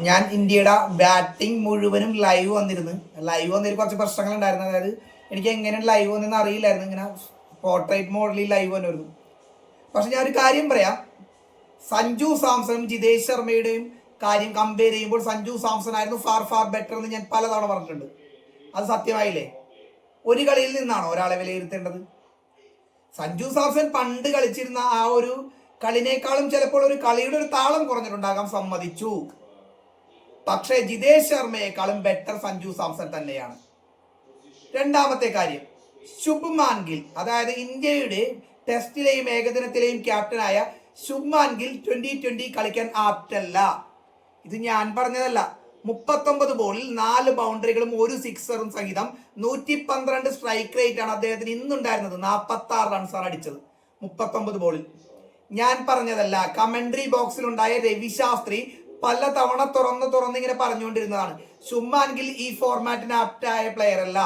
ഞാൻ ഇന്ത്യയുടെ ബാറ്റിംഗ് മുഴുവനും ലൈവ് വന്നിരുന്നു. ലൈവ് വന്നതിൽ കുറച്ച് പ്രശ്നങ്ങൾ ഉണ്ടായിരുന്നു അതായത് എനിക്ക് എങ്ങനെ ലൈവ് വന്നെന്ന് അറിയില്ലായിരുന്നു. ഇങ്ങനെ പോർട്രേറ്റ് മോഡലിൽ ലൈവ് വന്നിരുന്നു. പക്ഷെ ഞാൻ ഒരു കാര്യം പറയാം. സഞ്ജു സാംസണും ജിതേഷ് ശർമ്മയുടെയും കാര്യം കമ്പയർ ചെയ്യുമ്പോൾ സഞ്ജു സാംസൺ ആയിരുന്നു ഫാർ ഫാർ ബെറ്റർ എന്ന് ഞാൻ പലതവണ പറഞ്ഞിട്ടുണ്ട്. അത് സത്യമായില്ലേ? ഒരു കളിയിൽ നിന്നാണോ ഒരാളെ വിലയിരുത്തേണ്ടത്? സഞ്ജു സാംസൺ പണ്ട് കളിച്ചിരുന്ന ആ ഒരു കളിനേക്കാളും ചിലപ്പോൾ ഒരു കളിയുടെ ഒരു താളം കുറഞ്ഞിട്ടുണ്ടാകാം സമ്മതിച്ചു. പക്ഷേ ജിതേഷ് ശർമ്മയെക്കാളും ബെറ്റർ സഞ്ജു സാംസൺ തന്നെയാണ്. രണ്ടാമത്തെ കാര്യം ശുഭ്മാൻ ഗിൽ. അതായത് ഇന്ത്യയുടെ ടെസ്റ്റിലെയും ഏകദിനത്തിലെയും ക്യാപ്റ്റനായ ശുഭ്മാൻ ഗിൽ ട്വന്റി ട്വന്റി കളിക്കാൻ ആപ്റ്റല്ല. ഇത് ഞാൻ പറഞ്ഞതല്ല. മുപ്പത്തൊമ്പത് ബോളിൽ നാല് ബൗണ്ടറികളും ഒരു സിക്സറും സഹിതം നൂറ്റി പന്ത്രണ്ട് സ്ട്രൈക്ക് റേറ്റ് ആണ് അദ്ദേഹത്തിന് ഇന്നുണ്ടായിരുന്നത്. നാൽപ്പത്തി ആറ് റൺസാണ് അടിച്ചത് മുപ്പത്തൊമ്പത് ബോളിൽ ഞാൻ പറഞ്ഞതല്ല കമന്ററി ബോക്സിലുണ്ടായ രവി ശാസ്ത്രി പല തവണ തുറന്ന് തുറന്ന് ഇങ്ങനെ പറഞ്ഞുകൊണ്ടിരുന്നതാണ്. ശുമാൻ ഗിൽ ഈ ഫോർമാറ്റിന് ആപ്റ്റായ പ്ലെയർ അല്ല.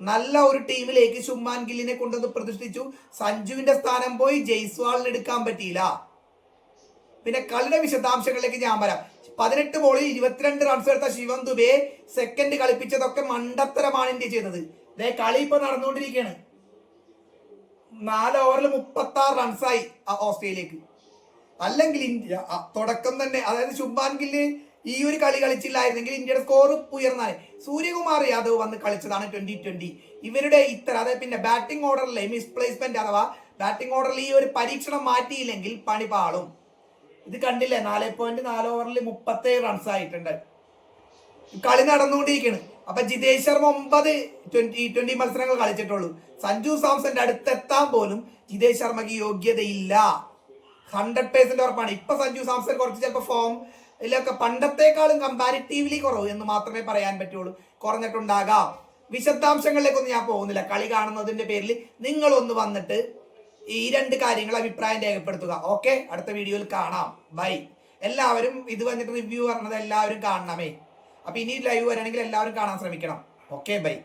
നല്ല ഒരു ടീമിലേക്ക് ശുമാൻ ഗില്ലിനെ കൊണ്ടുവന്ന് പ്രതിഷ്ഠിച്ചു. സഞ്ജുവിന്റെ സ്ഥാനം പോയി ജയ്സ്വാളിന് എടുക്കാൻ പറ്റിയില്ല. പിന്നെ കളിയുടെ വിശദാംശങ്ങളിലേക്ക് ഞാൻ വരാം. പതിനെട്ട് ബോളിൽ ഇരുപത്തിരണ്ട് റൺസ് എടുത്ത ശിവം ദുബെ സെക്കൻഡ് കളിപ്പിച്ചതൊക്കെ മണ്ടത്തരമാണ് ഇന്ത്യ ചെയ്തത്. ദേ കളി ഇപ്പൊ നടന്നുകൊണ്ടിരിക്കുകയാണ്. നാല് ഓവറിൽ മുപ്പത്തി ആറ് റൺസായി ഓസ്ട്രേലിയക്ക്. അല്ലെങ്കിൽ ഇന്ത്യ തുടക്കം തന്നെ അതായത് ശുഭാൻ ഗില്ല് ഈ ഒരു കളി കളിച്ചില്ലായിരുന്നെങ്കിൽ ഇന്ത്യയുടെ സ്കോർ ഉയർന്നാൽ സൂര്യകുമാർ യാദവ് വന്ന് കളിച്ചതാണ് ട്വന്റി ട്വന്റി ഇവരുടെ ഇത്തരം അതായത് പിന്നെ ബാറ്റിംഗ് ഓർഡറിലെ മിസ്പ്ലേസ്മെന്റ് അഥവാ ബാറ്റിംഗ് ഓർഡറിൽ ഈ ഒരു പരീക്ഷണം മാറ്റിയില്ലെങ്കിൽ പണി പാളും. ഇത് കണ്ടില്ലേ? നാല് പോയിന്റ് നാല് ഓവറിൽ മുപ്പത്തേഴ് റൺസ് ആയിട്ടുണ്ട്. കളി നടന്നുകൊണ്ടിരിക്കുകയാണ് അപ്പൊ ജിതേഷ് ശർമ്മ ഒമ്പത് ട്വന്റി ട്വന്റി മത്സരങ്ങൾ കളിച്ചിട്ടുള്ളൂ. സഞ്ജു സാംസന്റെ അടുത്തെത്താൻ പോലും ജിതേഷ് ശർമ്മക്ക് യോഗ്യതയില്ല. ഹൺഡ്രഡ് പേഴ്സെന്റ് ഉറപ്പാണ്. ഇപ്പൊ സഞ്ജു സാംസൺ കുറച്ച് ചിലപ്പോൾ ഫോം ഇതിലൊക്കെ പണ്ടത്തെക്കാളും കമ്പാരിറ്റീവ്ലി കുറവ് എന്ന് മാത്രമേ പറയാൻ പറ്റുള്ളൂ. കുറഞ്ഞിട്ടുണ്ടാകാം. വിശദാംശങ്ങളിലേക്കൊന്നും ഞാൻ പോകുന്നില്ല. കളി കാണുന്നതിന്റെ പേരിൽ നിങ്ങൾ ഒന്ന് വന്നിട്ട് ഈ രണ്ട് കാര്യങ്ങൾ അഭിപ്രായം രേഖപ്പെടുത്തുക. ഓക്കെ അടുത്ത വീഡിയോയിൽ കാണാം. ബൈ എല്ലാവരും ഇത് വന്നിട്ട് റിവ്യൂ പറഞ്ഞത് എല്ലാവരും കാണണമേ. അപ്പൊ ഇനി ലൈവ് വരണമെങ്കിൽ എല്ലാവരും കാണാൻ ശ്രമിക്കണം. Okay bye